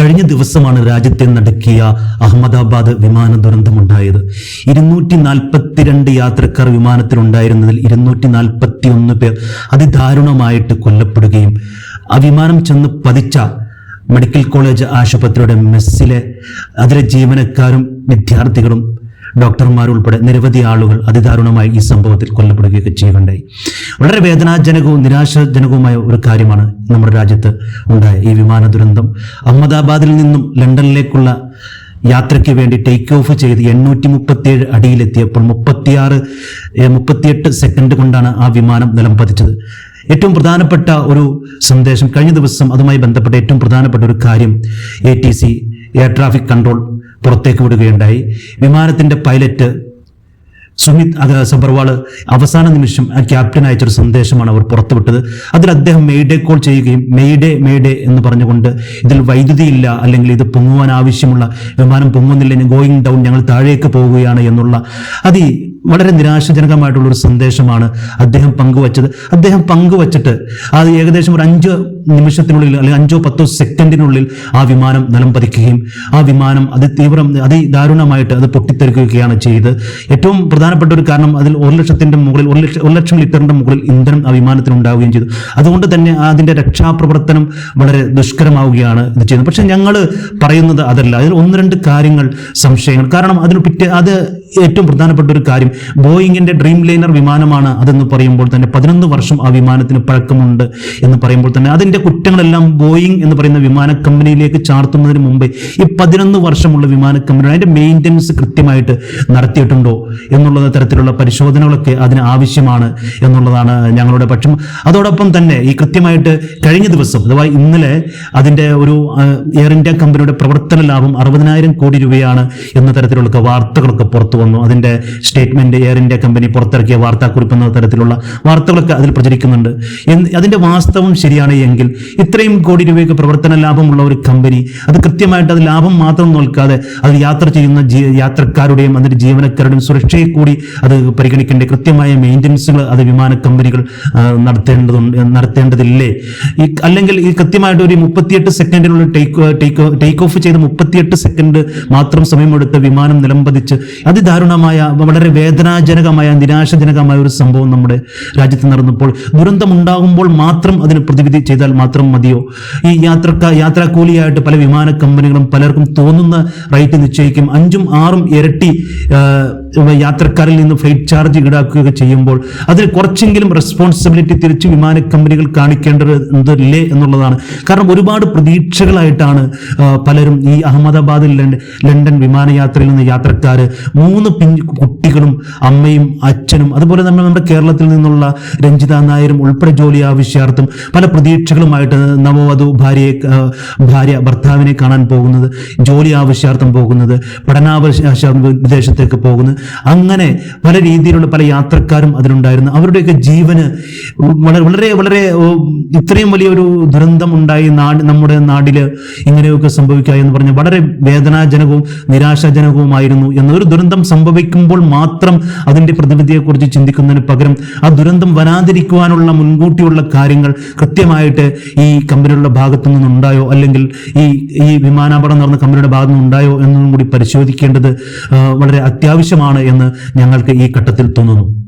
കഴിഞ്ഞ ദിവസമാണ് രാജ്യത്തെ നടക്കിയ അഹമ്മദാബാദ് വിമാന ദുരന്തമുണ്ടായത്. ഇരുന്നൂറ്റി നാൽപ്പത്തിരണ്ട് യാത്രക്കാർ വിമാനത്തിലുണ്ടായിരുന്നതിൽ ഇരുന്നൂറ്റി നാൽപ്പത്തി ഒന്ന് പേർ അതിദാരുണമായിട്ട് കൊല്ലപ്പെടുകയും ആ വിമാനം ചെന്ന് പതിച്ച മെഡിക്കൽ കോളേജ് ആശുപത്രിയുടെ മെസ്സിലെ അതിലെ ജീവനക്കാരും വിദ്യാർത്ഥികളും ഡോക്ടർമാരുൾപ്പെടെ നിരവധി ആളുകൾ അതിദാരുണമായി ഈ സംഭവത്തിൽ കൊല്ലപ്പെടുകയൊക്കെ ചെയ്യുകയുണ്ടായി. വളരെ വേദനാജനകവും നിരാശാജനകവുമായ ഒരു കാര്യമാണ് നമ്മുടെ രാജ്യത്ത് ഉണ്ടായ ഈ വിമാന ദുരന്തം. അഹമ്മദാബാദിൽ നിന്നും ലണ്ടനിലേക്കുള്ള യാത്രയ്ക്ക് വേണ്ടി ടേക്ക് ഓഫ് ചെയ്ത് എണ്ണൂറ്റി മുപ്പത്തിയേഴ് അടിയിലെത്തിയപ്പോൾ മുപ്പത്തിയാറ് മുപ്പത്തിയെട്ട് സെക്കൻഡ് കൊണ്ടാണ് ആ വിമാനം നിലം പതിച്ചത്. ഏറ്റവും പ്രധാനപ്പെട്ട ഒരു സന്ദേശം കഴിഞ്ഞ ദിവസം അതുമായി ബന്ധപ്പെട്ട ഏറ്റവും പ്രധാനപ്പെട്ട ഒരു കാര്യം A T C air traffic control പുറത്തേക്ക് വിടുകയുണ്ടായി. വിമാനത്തിന്റെ പൈലറ്റ് സുമിത് അത് അവസാന നിമിഷം ആ ക്യാപ്റ്റൻ അയച്ചൊരു സന്ദേശമാണ് അവർ പുറത്തുവിട്ടത്. അതിൽ അദ്ദേഹം മെയ്ഡേ കോൾ ചെയ്യുകയും മെയ്ഡേ മെയ്ഡേ എന്ന് പറഞ്ഞുകൊണ്ട് ഇതിൽ വൈദ്യുതി ഇല്ല അല്ലെങ്കിൽ ഇത് പൊങ്ങുവാൻ ആവശ്യമുള്ള വിമാനം പൊങ്ങുന്നില്ല ഗോയിങ് ഡൗൺ ഞങ്ങൾ താഴേക്ക് പോവുകയാണ് എന്നുള്ള. അതി വളരെ നിരാശാജനകമായിട്ടുള്ള ഒരു സന്ദേശമാണ് അദ്ദേഹം പങ്കുവച്ചത്. അദ്ദേഹം പങ്കുവച്ചിട്ട് അത് ഏകദേശം ഒരു അഞ്ച് നിമിഷത്തിനുള്ളിൽ അല്ലെങ്കിൽ അഞ്ചോ പത്തോ സെക്കൻഡിനുള്ളിൽ ആ വിമാനം നിലം പതിക്കുകയും ആ വിമാനം അതി തീവ്രം അതിദാരുണമായിട്ട് അത് പൊട്ടിത്തെറിക്കുകയാണ് ചെയ്ത് ഏറ്റവും പ്രധാനപ്പെട്ട ഒരു കാരണം അതിൽ ഒരു ലക്ഷത്തിന്റെ മുകളിൽ ഒരു ലക്ഷം ഒരു ലക്ഷം ലിറ്ററിന്റെ മുകളിൽ ഇന്ധനം ആ വിമാനത്തിൽ ഉണ്ടാവുകയും ചെയ്തു. അതുകൊണ്ട് തന്നെ അതിന്റെ രക്ഷാപ്രവർത്തനം വളരെ ദുഷ്കരമാവുകയാണ് ഇത് ചെയ്യുന്നത്. പക്ഷേ ഞങ്ങൾ പറയുന്നത് അതല്ല. അതിൽ ഒന്ന് രണ്ട് കാര്യങ്ങൾ സംശയങ്ങൾ. കാരണം അതിന് പിറ്റേ അത് ഏറ്റവും പ്രധാനപ്പെട്ട ഒരു കാര്യം ബോയിങ്ങിന്റെ ഡ്രീം ലൈനർ വിമാനമാണ് അതെന്ന് പറയുമ്പോൾ തന്നെ പതിനൊന്ന് വർഷം ആ വിമാനത്തിന് പഴക്കമുണ്ട് എന്ന് പറയുമ്പോൾ തന്നെ അതിന്റെ കുറ്റങ്ങളെല്ലാം ബോയിങ് എന്ന് പറയുന്ന വിമാന കമ്പനിയിലേക്ക് ചാർത്തുന്നതിന് മുമ്പേ ഈ പതിനൊന്ന് വർഷമുള്ള വിമാന കമ്പനി അതിന്റെ മെയിന്റനൻസ് കൃത്യമായിട്ട് നടത്തിയിട്ടുണ്ടോ എന്നുള്ള തരത്തിലുള്ള പരിശോധനകളൊക്കെ അതിന് ആവശ്യമാണ് എന്നുള്ളതാണ് ഞങ്ങളുടെ പക്ഷം. അതോടൊപ്പം തന്നെ ഈ കൃത്യമായിട്ട് കഴിഞ്ഞ ദിവസം അഥവാ ഇന്നലെ അതിന്റെ ഒരു എയർ ഇന്ത്യ കമ്പനിയുടെ പ്രവർത്തന ലാഭം അറുപതിനായിരം കോടി രൂപയാണ് എന്ന തരത്തിലുള്ള വാർത്തകളൊക്കെ പുറത്തു വന്നു. അതിന്റെ സ്റ്റേറ്റ്മെന്റ് എയർ ഇന്ത്യ കമ്പനി പുറത്തിറക്കിയ വാർത്താക്കുറിപ്പ് എന്ന തരത്തിലുള്ള വാർത്തകളൊക്കെ അതിൽ പ്രചരിക്കുന്നുണ്ട്. അതിന്റെ വാസ്തവം ശരിയാണ് എങ്കിൽ ഇത്രയും കോടി രൂപയ്ക്ക് പ്രവർത്തന ലാഭമുള്ള ഒരു കമ്പനി അത് കൃത്യമായിട്ട് അത് ലാഭം മാത്രം നോക്കാതെ അത് യാത്ര ചെയ്യുന്ന യാത്രക്കാരുടെയും അതിന്റെ ജീവനക്കാരുടെയും സുരക്ഷയെ കൂടി അത് പരിഗണിക്കേണ്ട കൃത്യമായ മെയിന്റനൻസുകൾ അത് വിമാന കമ്പനികൾ നടത്തേണ്ടതുണ്ട് നടത്തേണ്ടതില്ലേ? ഈ അല്ലെങ്കിൽ ഈ കൃത്യമായിട്ട് ഒരു മുപ്പത്തിയെട്ട് സെക്കൻഡിനുള്ള ടേക്ക് ടേക്ക് ടേക്ക് ഓഫ് ചെയ്ത് മുപ്പത്തിയെട്ട് സെക്കൻഡ് മാത്രം സമയമെടുത്ത വിമാനം നിലംപതിച്ച് അതിദാരുണമായ വളരെ വേദനാജനകമായ നിരാശജനകമായ ഒരു സംഭവം നമ്മുടെ രാജ്യത്ത് നടന്നപ്പോൾ. ദുരന്തം ഉണ്ടാകുമ്പോൾ മാത്രം അതിന് പ്രതിവിധി ചെയ്താൽ മാത്രം മതിയോ? ഈ യാത്രക്ക യാത്രാക്കൂലിയായിട്ട് പല വിമാന കമ്പനികളും പലർക്കും തോന്നുന്ന റേറ്റ് നിശ്ചയിക്കും. അഞ്ചും ആറും ഇരട്ടി യാത്രക്കാരിൽ നിന്ന് ഫ്ലൈറ്റ് ചാർജ് ഈടാക്കുകയൊക്കെ ചെയ്യുമ്പോൾ അതിൽ കുറച്ചെങ്കിലും റെസ്പോൺസിബിലിറ്റി തിരിച്ച് വിമാന കമ്പനികൾ കാണിക്കേണ്ടതില്ലേ എന്നുള്ളതാണ്. കാരണം ഒരുപാട് പ്രതീക്ഷകളായിട്ടാണ് പലരും ഈ അഹമ്മദാബാദിൽ ലണ്ട- ലണ്ടൻ വിമാനയാത്രയിൽ നിന്ന് യാത്രക്കാർ മൂന്ന് പിഞ്ച് കുട്ടികളും അമ്മയും അച്ഛനും അതുപോലെ തന്നെ നമ്മുടെ കേരളത്തിൽ നിന്നുള്ള രഞ്ജിത നായരും ഉൾപ്പെടെ ജോലി ആവശ്യാർത്ഥം പല പ്രതീക്ഷകളുമായിട്ട് നവവധു ഭാര്യയെ ഭാര്യ ഭർത്താവിനെ കാണാൻ പോകുന്നത് ജോലി ആവശ്യാർത്ഥം പോകുന്നത് പഠനാവശ്യാർത്ഥം വിദേശത്തേക്ക് പോകുന്നത്. അങ്ങനെ പല രീതിയിലുള്ള പല യാത്രക്കാരും അതിലുണ്ടായിരുന്നു. അവരുടെയൊക്കെ ജീവന് വളരെ വളരെ ഇത്രയും വലിയൊരു ദുരന്തം ഉണ്ടായി നാട് നമ്മുടെ നാടിൽ ഇങ്ങനെയൊക്കെ സംഭവിക്കുക എന്ന് പറഞ്ഞ വളരെ വേദനാജനകവും നിരാശാജനകവുമായിരുന്നു. എന്നൊരു ദുരന്തം സംഭവിക്കുമ്പോൾ മാത്രം അതിന്റെ പ്രതിവിധിയെക്കുറിച്ച് ചിന്തിക്കുന്നതിന് പകരം ആ ദുരന്തം വരാതിരിക്കുവാനുള്ള മുൻകൂട്ടിയുള്ള കാര്യങ്ങൾ കൃത്യമായിട്ട് ഈ കമ്പനിയുടെ ഭാഗത്തു നിന്നുണ്ടായോ? അല്ലെങ്കിൽ ഈ ഈ വിമാനാപകടം നടന്ന കമ്പനിയുടെ ഭാഗത്തു നിന്നുണ്ടായോ? എന്നതും കൂടി പരിശോധിക്കേണ്ടത് വളരെ അത്യാവശ്യമാണ്. എന്ന് ഞങ്ങൾക്ക് ഈ ഘട്ടത്തിൽ തോന്നുന്നു.